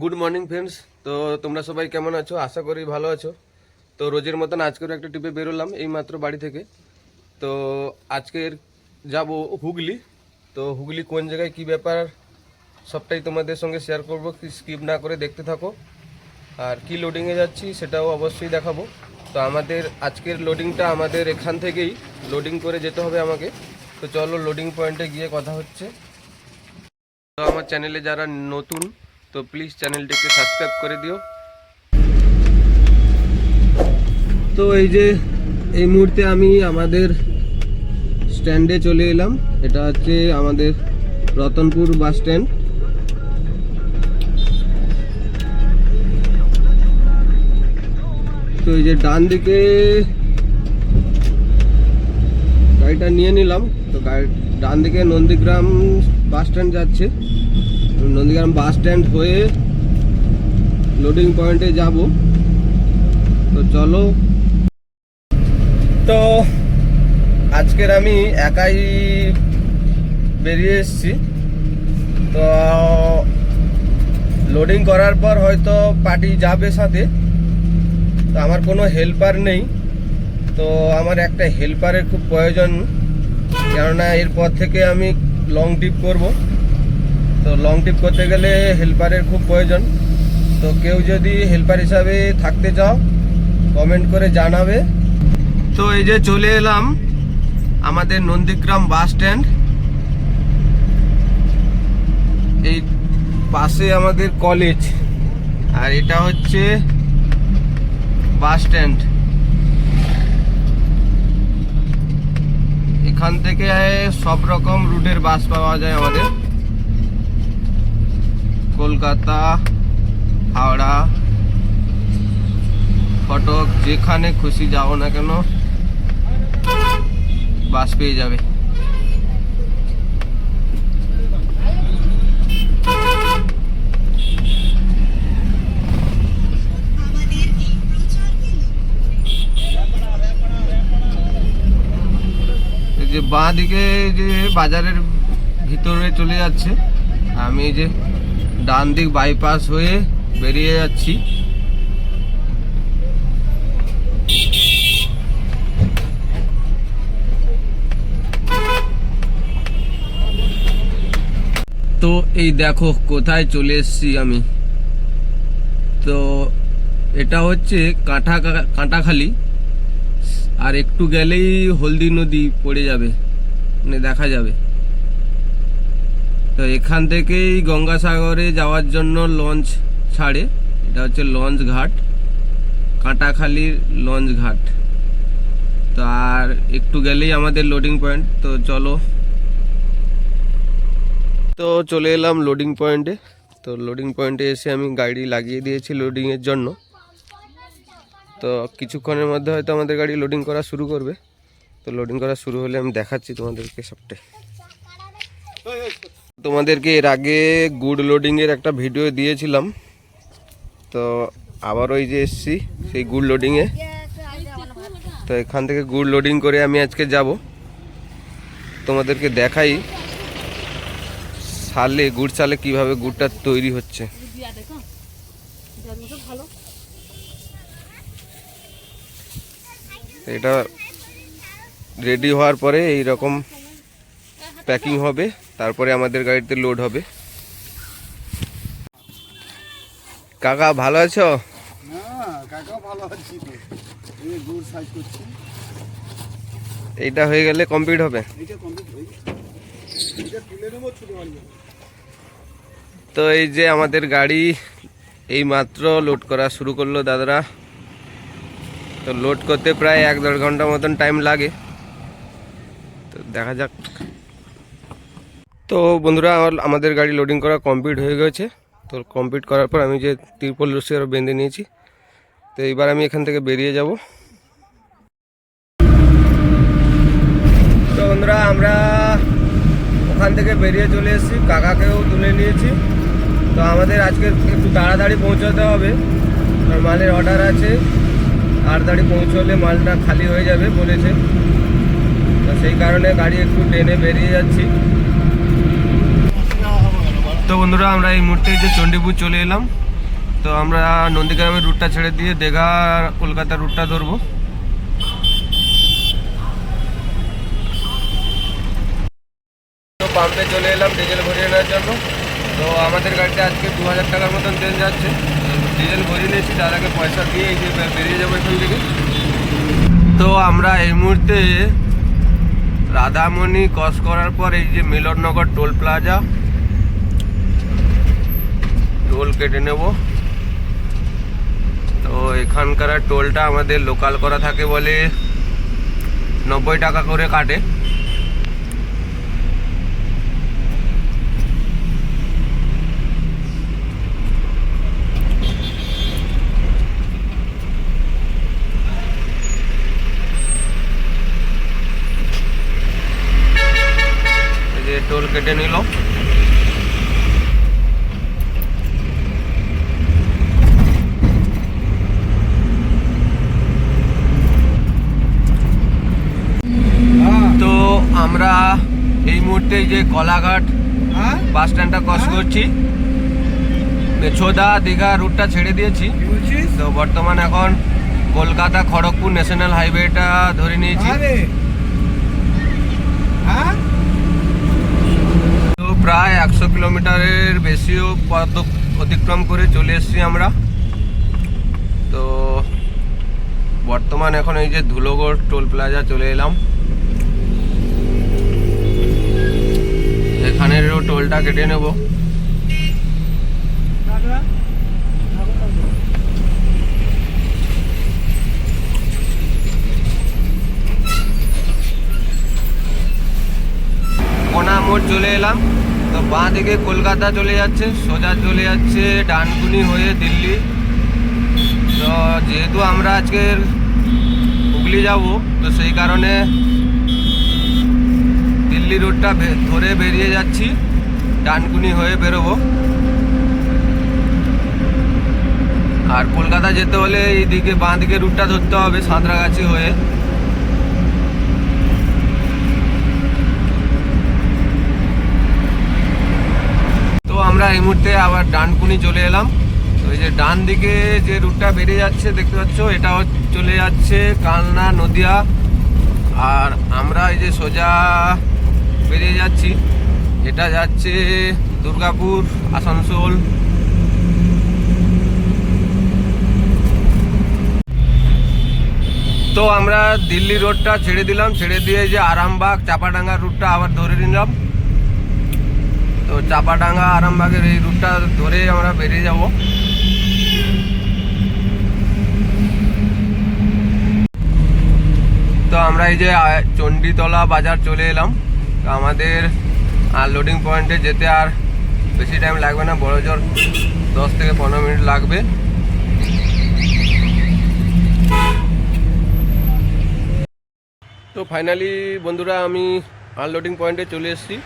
Good morning friends তো তোমরা সবাই কেমন আছো? আশা করি ভালো আছো। তো রোজের মতন আজকের একটা ট্রিপে বেরোলাম এই মাত্র বাড়ি থেকে। তো আজকের যাব হুগলি। তো হুগলি কোন জায়গায় কি ব্যাপার, সবটাই তোমাদের সঙ্গে শেয়ার করব। কি স্কিপ না করে দেখতে থাকো। আর কি লোডিংয়ে যাচ্ছি সেটাও অবশ্যই দেখাবো। তো আমাদের আজকের লোডিংটা আমাদের এখান থেকেই লোডিং করে যেতে হবে আমাকে। তো চলো লোডিং পয়েন্টে গিয়ে কথা হচ্ছে। তো আমার চ্যানেলে যারা নতুন তো প্লিজ চ্যানেলটিকে সাবস্ক্রাইব করে দিও। তো এই যে, এই মুহূর্তে আমি আমাদের স্ট্যান্ডে চলে এলাম। এটা হচ্ছে আমাদের রতনপুর বাস স্ট্যান্ড তো এই যে ডান দিকে গাড়িটা নিয়ে নিলাম। তো গাড়ি ডান দিকে নন্দীগ্রাম বাস স্ট্যান্ড যাচ্ছে। নন্দীগ্রাম বাস স্ট্যান্ড হয়ে লোডিং পয়েন্টে যাব। তো চলো। তো আজকের আমি একাই বেরিয়ে এসেছি। তো লোডিং করার পর হয়তো পার্টি যাবে সাথে। তো আমার কোনো হেল্পার নেই। তো আমার একটা হেল্পারের খুব প্রয়োজন। কেননা এরপর থেকে আমি লং ট্রিপ করব। তো লং ট্রিপ করতে গেলে হেল্পারের খুব প্রয়োজন। তো কেউ যদি হেল্পার হিসাবে থাকতে চাও কমেন্ট করে জানাবে। তো এই যে চলে এলাম আমাদের নন্দীগ্রাম বাস স্ট্যান্ড এই পাশে আমাদের কলেজ আর এটা হচ্ছে বাস স্ট্যান্ড এখান থেকে সব রকম রুটের বাস পাওয়া যায় আমাদের। কলকাতা, হাওড়া, কটক, যেখানে খুশি যাও না কেন, বাস পেয়ে যাবে। যে বাঁ দিকে যে বাজারের ভিতরে চলে যাচ্ছে, আমি যে ডান দিক বাইপাস হয়ে বেরিয়ে যাচ্ছি। তো এই দেখো কোথায় চলে এসেছি আমি। তো এটা হচ্ছে কাঁঠা কাঁটাখালি। আর একটু গেলেই হলদি নদী পড়ে যাবে মানে দেখা যাবে। তো এখান থেকেই গঙ্গাসাগরে যাওয়ার জন্য লঞ্চ ছাড়ে। এটা হচ্ছে লঞ্চ ঘাট। কাঁটাখালির লঞ্চ ঘাট। তো আর একটু গেলেই আমাদের লোডিং পয়েন্ট তো চলো। তো চলে এলাম লোডিং পয়েন্টে তো লোডিং পয়েন্টে এসে আমি গাড়ি লাগিয়ে দিয়েছি লোডিংয়ের জন্য। তো কিছুক্ষণের মধ্যে হয়তো আমাদের গাড়ি লোডিং করা শুরু করবে। তো লোডিং করা শুরু হলে আমি দেখাচ্ছি তোমাদেরকে সবটাই। তোমাদেরকে এর আগে গুড লোডিংয়ের একটা ভিডিও দিয়েছিলাম। তো আবার ওই যে এসছি, সেই গুড লোডিংয়ে তো এখান থেকে গুড লোডিং করে আমি আজকে যাব। তোমাদেরকে দেখাই সালে গুড় সালে কীভাবে গুড়টা তৈরি হচ্ছে। এটা রেডি হওয়ার পরে এই রকম প্যাকিং হবে তারপরে আমাদের গাড়িতে লোড হবে। কাকা ভালো আছো? এইটা হয়ে গেলে কমপ্লিট হবে। তো এই যে আমাদের গাড়ি এই মাত্র লোড করা শুরু করল দাদারা। তো লোড করতে প্রায় এক দেড় ঘণ্টা মতন টাইম লাগে। তো দেখা যাক। তো বন্ধুরা আমাদের গাড়ি লোডিং করা কমপ্লিট হয়ে গেছে। তো কমপ্লিট করার পর আমি যে তিরপল রসি আরও বেঁধে নিয়েছি, তো এইবার আমি এখান থেকে বেরিয়ে যাব। তো বন্ধুরা, আমরা ওখান থেকে বেরিয়ে চলে এসেছি, কাকাকেও তুলে নিয়েছি। তো আমাদের আজকে একটু তাড়াতাড়ি পৌঁছাতে হবে। কারণ মালের অর্ডার আছে, তাড়াতাড়ি পৌঁছলে মালটা খালি হয়ে যাবে বলেছে। তো সেই কারণে গাড়ি একটু টেনে বেরিয়ে যাচ্ছি। তো বন্ধুরা, আমরা এই মুহূর্তে যে চণ্ডীপুর চলে এলাম। তো আমরা নন্দীগ্রামের রুটটা ছেড়ে দিয়ে দীঘা কলকাতার রুটটা ধরবো। পাম্পে চলে এলাম ডিজেল ভরিয়ে নেওয়ার জন্য। তো আমাদের গাড়িতে আজকে দু হাজার টাকার মতন তেল যাচ্ছে। ডিজেল ভরিয়ে নিয়েছি দাদাকে পয়সা দিয়ে এই যে বেরিয়ে যাব এখান থেকে। তো আমরা এই মুহূর্তে রাধামণি ক্রস করার পর এই যে মিলননগর টোল প্লাজা টোল কেটে নেব। তো এখানকার টোলটা আমাদের লোকাল করা থাকে বলে নব্বই টাকা করে কাটে। টোল কেটে নিল হ্যাঁ তো আমরা এই মুহূর্তে যে কলাঘাট হ্যাঁ? বাস স্ট্যান্ডটা ক্রস করছি। মেছোদা দীঘা রুটটা ছেড়ে দিয়েছি। তো বর্তমান এখন কলকাতা খড়গপুর ন্যাশনাল হাইওয়েটা ধরে নিয়েছি। হ্যাঁ? তো প্রায় একশো কিলোমিটারের বেশিও পথ অতিক্রম করে চলে এসেছি আমরা। তো বর্তমান এখন এই যে ধুলোগড় টোল প্লাজা চলে এলাম। এখানেরও টোলটা কেটে নেব। কোনা মোড় চলে এলাম। তো বাঁ দিকে কলকাতা চলে যাচ্ছে, সোজা চলে যাচ্ছে ডানকুনি হয়ে দিল্লি। তো যেহেতু আমরা আজকের হুগলি যাব, তো সেই কারণে দিল্লি রোডটা ধরে বেরিয়ে যাচ্ছি। ডানকুনি হয়ে বেরোবো। আর কলকাতা যেতে হলে এইদিকে বাঁ দিকে রুটটা ধরতে হবে, সাঁতরাগাছি হয়ে। তো আমরা এই মুহূর্তে আবার ডানকুনি চলে এলাম। তো এই যে ডান দিকে যে রুটটা বেরিয়ে যাচ্ছে, দেখতে পাচ্ছ, এটা চলে যাচ্ছে কালনা নদিয়া। আর আমরা এই যে সোজা বেরিয়ে যাচ্ছি। এটা যাচ্ছে দুর্গাপুর, আসানসোল। তো আমরা দিল্লি রোডটা ছেড়ে দিলাম। ছেড়ে দিয়ে যে আরামবাগ, চাপাডাঙ্গা রুটটা আবার ধরে নিলাম। তো চাপাডাঙ্গা, আরামবাগের এই রুটটা ধরে আমরা বেরিয়ে যাব। তো আমরা এই যে চণ্ডীতলা বাজার চলে এলাম। আমাদের আর লোডিং পয়েন্টে যেতে আর বেশি টাইম লাগবে না, বড় জোর দশ থেকে পনেরো মিনিট লাগবে। তো ফাইনালি বন্ধুরা আমি আনলোডিং পয়েন্টে চলে এসেছি।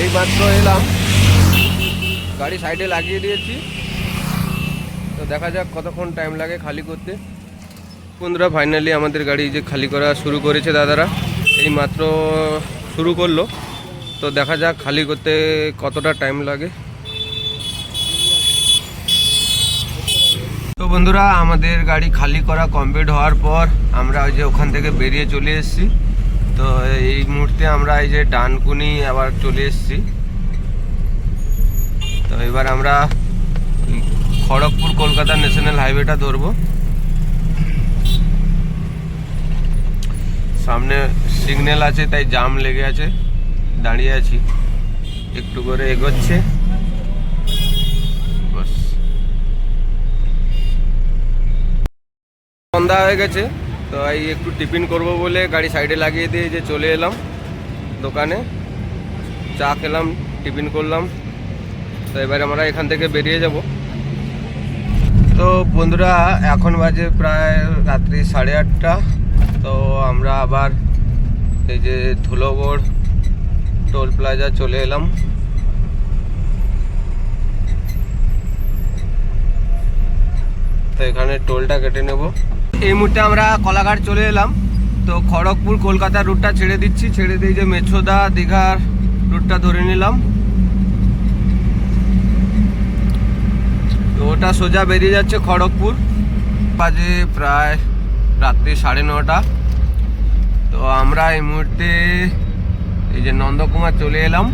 এই মাত্র এলাম। গাড়ি সাইডে লাগিয়ে দিয়েছি। তো দেখা যাক কতক্ষণ টাইম লাগে খালি করতে। বন্ধুরা ফাইনালি আমাদের গাড়ি যে খালি করা শুরু করেছে দাদারা, এই মাত্র শুরু করল। তো দেখা যাক খালি করতে কতটা টাইম লাগে। তো বন্ধুরা, আমাদের গাড়ি খালি করা কমপ্লিট হওয়ার পর আমরা ওই যে ওখান থেকে বেরিয়ে চলে এসেছি। তো এই মুহূর্তে আমরা এই যে ডানকুনি আবার চলে এসেছি। তো এবার আমরা খড়গপুর কলকাতা ন্যাশনাল হাইওয়েটা ধরবো। সামনে সিগন্যাল আছে, তাই জাম লেগে আছে। দাঁড়িয়ে আছি। একটু করে এগোচ্ছে। সন্ধ্যা হয়ে গেছে, তো এই একটু টিফিন করব বলে গাড়ি সাইডে লাগিয়ে দিয়ে যে চলে এলাম দোকানে। চা খেলাম, টিফিন করলাম। তো এবার আমরা এখান থেকে বেরিয়ে যাব। তো বন্ধুরা, এখন বাজে প্রায় রাত্রি সাড়ে আটটা। তো আমরা আবার এই যে ধুলোগড় টোল প্লাজা চলে এলাম। তো এখানে টোলটা কেটে নেব। এই মুহূর্তে আমরা কলাঘাট চলে এলাম। তো খড়গপুর, কলকাতার রুটটা ছেড়ে দিচ্ছি। ছেড়ে দিয়ে যে মেছোদা, দীঘার রুটটা ধরে নিলাম। তো ওটা সোজা বেরিয়ে যাচ্ছে খড়গপুর। বাজে প্রায় রাত্রি সাড়ে নটা। তো আমরা এই মুহূর্তে এই যে নন্দকুমার চলে এলাম।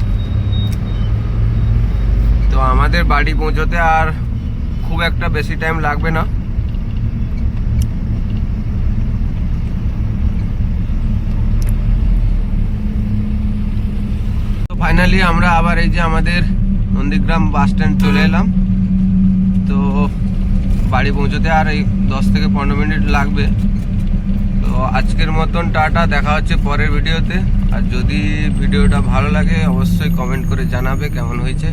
তো আমাদের বাড়ি পৌঁছতে আর খুব একটা বেশি টাইম লাগবে না। ফাইনালি আমরা আবার এই যে আমাদের নন্দীগ্রাম বাস স্ট্যান্ড চলে এলাম। তো বাড়ি পৌঁছতে আর এই দশ থেকে পনেরো মিনিট লাগবে। তো আজকের মতন টাটা, দেখা হচ্ছে পরের ভিডিওতে। আর যদি ভিডিওটা ভালো লাগে, অবশ্যই কমেন্ট করে জানাবে কেমন হয়েছে।